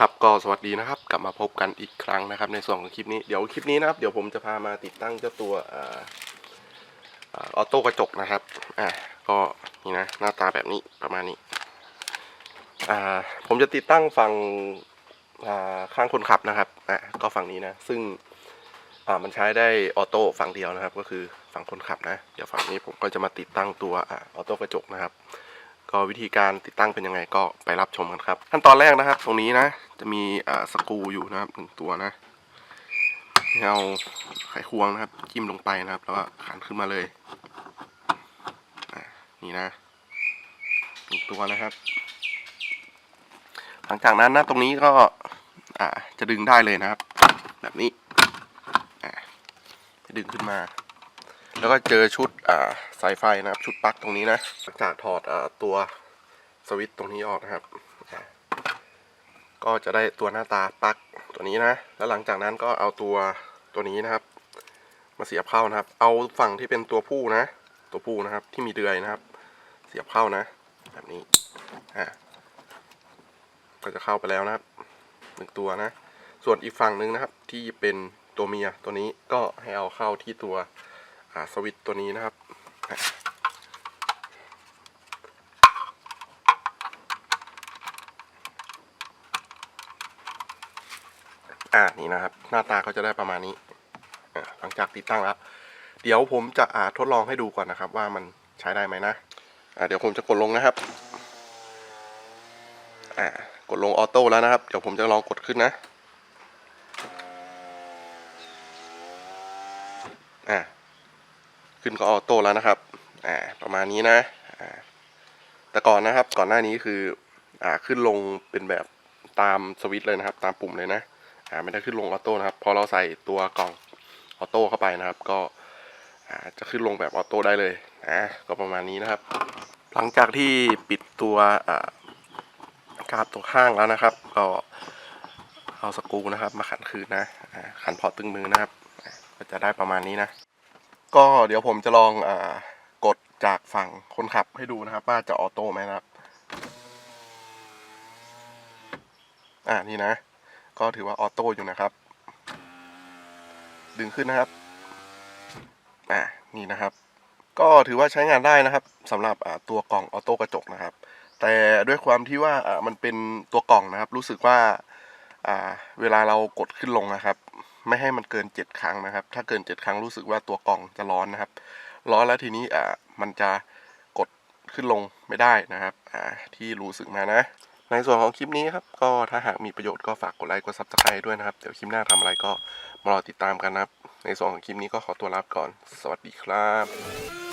ครับก็สวัสดีนะครับ กลับมาพบกันอีกครั้งนะครับ ในส่วนของคลิปนี้เดี๋ยวคลิปนี้นะครับ เดี๋ยวผมจะพามาติดตั้งเจ้าตัวออโต้กระจกนะครับอ่าก็นี่นะหน้าตาแบบนี้ประมาณนี้อ่าผมจะติดตั้งฝั่งอ่าข้างคนขับนะครับอ่าก็ฝั่งนี้นะ ซึ่งอ่ามันใช้ได้ออโต้ฝั่งเดียวนะครับ ก็คือฝั่งคนขับนะ เดี๋ยวฝั่งนี้ผมก็จะมาติดตั้งตัวอ่าออโต้กระจกนะครับ ก็วิธีการติดตั้งเป็นยังไงก็ไปรับชมกันครับ ขั้นตอนแรกนะครับ ตรงนี้นะ จะมีสกรูอยู่นะครับหนึ่งตัวนะให้เอาไขควงนะครับจิ้มลงไปนะครับ แล้วก็ขันขึ้นมาเลยนี่นะหนึ่งตัวนะครับ หลังจากนั้นนะตรงนี้ก็จะดึงได้เลยนะครับ แบบนี้จะดึงขึ้นมา แล้วก็เจอชุดอ่าสายไฟนะครับ ชุดปลั๊กตรงนี้นะหลังจากถอดอาตัวสวิตช์ตรงนี้ออกนะครับ ก็จะได้ตัวหน้าตาปลั๊กตัวนี้นะ แล้วหลังจากนั้นก็เอาตัวตัวนี้นะครับ มาเสียบเข้านะครับ เอาฝั่งที่เป็นตัวผู้นะ ตัวผู้นะครับ ที่มีเดือยนะครับ เสียบเข้านะ แบบนี้อ่าก็จะเข้าไปแล้วนะครับหนึ่งตัวนะ ส่วนอีกฝั่งหนึ่งนะครับ ที่เป็นตัวเมียตัวนี้ก็ให้เอาเข้าที่ตัว สวิตตัวนี้นะครับ อ่านี่นะครับ หน้าตาเขาจะได้ประมาณนี้หลังจากติดตั้งแล้ว เดี๋ยวผมจะอ่าทดลองให้ดูก่อนนะครับ ว่ามันใช้ได้ไหมนะอ่าเดี๋ยวผมจะกดลงนะครับอ่ากดลงออโต้แล้วนะครับ เดี๋ยวผมจะลองกดขึ้นนะอ่า ขึ้นก็ออโต้แล้วนะครับอ่าประมาณนี้นะอ่าแต่ก่อนนะครับก่อนหน้านี้คืออ่าขึ้นลงเป็นแบบตามสวิตช์เลยนะครับ ตามปุ่มเลยนะอ่าไม่ได้ขึ้นลงออโต้นะครับพอเราใส่ตัวกล่องออโต้เข้าไปนะครับ ก็อ่าจะขึ้นลงแบบออโต้ได้เลยอ่าก็ประมาณนี้นะครับ หลังจากที่ปิดตัวอ่ากาบตัวข้างแล้วนะครับ ก็เอาสกูนะครับ มาขันคืนนะอ่าขันพอตึงมือนะครับ ก็จะได้ประมาณนี้นะ ก็เดี๋ยวผมจะลองอากดจากฝั่งคนขับให้ดูนะครับ ว่าจะออโต้ไหมนะครับ อ่านี่นะ ก็ถือว่าออโต้อยู่นะครับ ดึงขึ้นนะครับ อ่านี่นะครับ ก็ถือว่าใช้งานได้นะครับสำหรับตัวกล่องออโต้กระจกนะครับ แต่ด้วยความที่ว่ามันเป็นตัวกล่องนะครับ รู้สึกว่าเวลาเรากดขึ้นลงนะครับ ไม่ให้มันเกินเจ็ดครั้งนะครับ ถ้าเกินเจ็ดครั้งรู้สึกว่าตัวกล่องจะร้อนนะครับ ร้อนแล้วทีนี้อ่ามันจะกดขึ้นลงไม่ได้นะครับอ่าที่รู้สึกมานะ ในส่วนของคลิปนี้ครับก็ถ้าหากมีประโยชน์ก็ฝากกดไลค์กดซับสไครต์ด้วยนะครับ เดี๋ยวคลิปหน้าทำอะไรก็มารอติดตามกันนะครับ ในส่วนของคลิปนี้ก็ขอตัวลาไปก่อน สวัสดีครับ